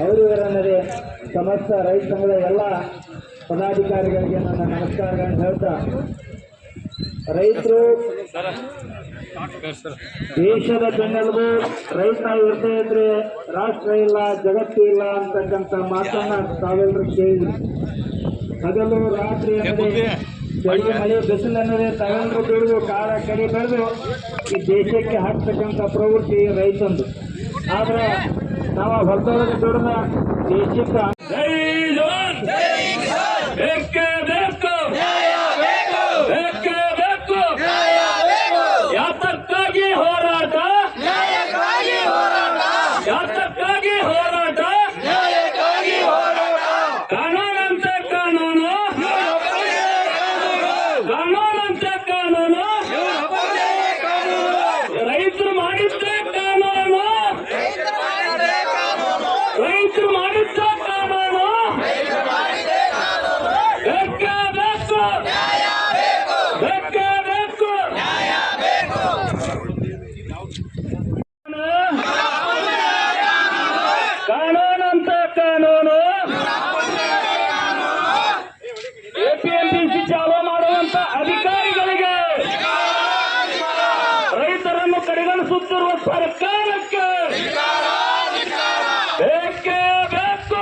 ಅವರಿವರನ್ನದೇ ಸಮಸ್ತ ರೈತ ಸಂಘದ ಎಲ್ಲ ಪದಾಧಿಕಾರಿಗಳಿಗೆ ನನ್ನ ನಮಸ್ಕಾರಗಳನ್ನು ಹೇಳ್ತಾ, ರೈತರು ದೇಶದ ಬೆನ್ನೆಲುಬು ರೈತ ಇರದೇ ಇದ್ರೆ ರಾಷ್ಟ್ರ ಇಲ್ಲ, ಜಗತ್ತು ಇಲ್ಲ ಅಂತಕ್ಕಂಥ ಮಾತನ್ನ ತಾವೆಲ್ಲರೂ ಕೇಳಿದ್ರು. ಹಗಲು ರಾತ್ರಿ ಮಳೆ ಬಿಸಿಲು ಅನ್ನದೆ ತಾವೆಲ್ಲರೂ ದುಡಿದು ಕಾಲ ಕಡಿ ಬೆಳೆದು ಈ ದೇಶಕ್ಕೆ ಹಾಕ್ತಕ್ಕಂಥ ಪ್ರವೃತ್ತಿ ರೈತಂದು. ಆದ್ರೆ Tamam, fazla da sorun yok. Değişik ಕಡೆಗಣಿಸುತ್ತಿರುವ ಸರ್ಕಾರಕ್ಕೆ ಬೇಕೇ ಬೇಕು.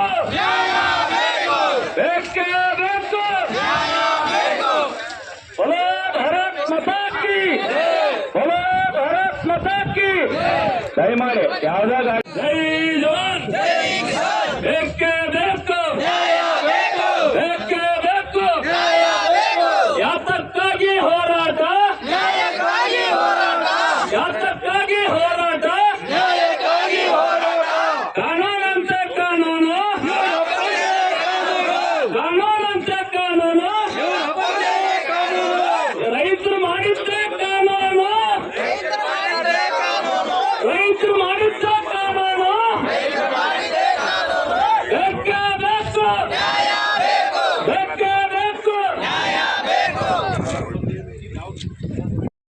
ಬೇಕೇ ಬೇಕು. ಬಲೋ ಭಾರತ್ ಜೈ ಜೋನ್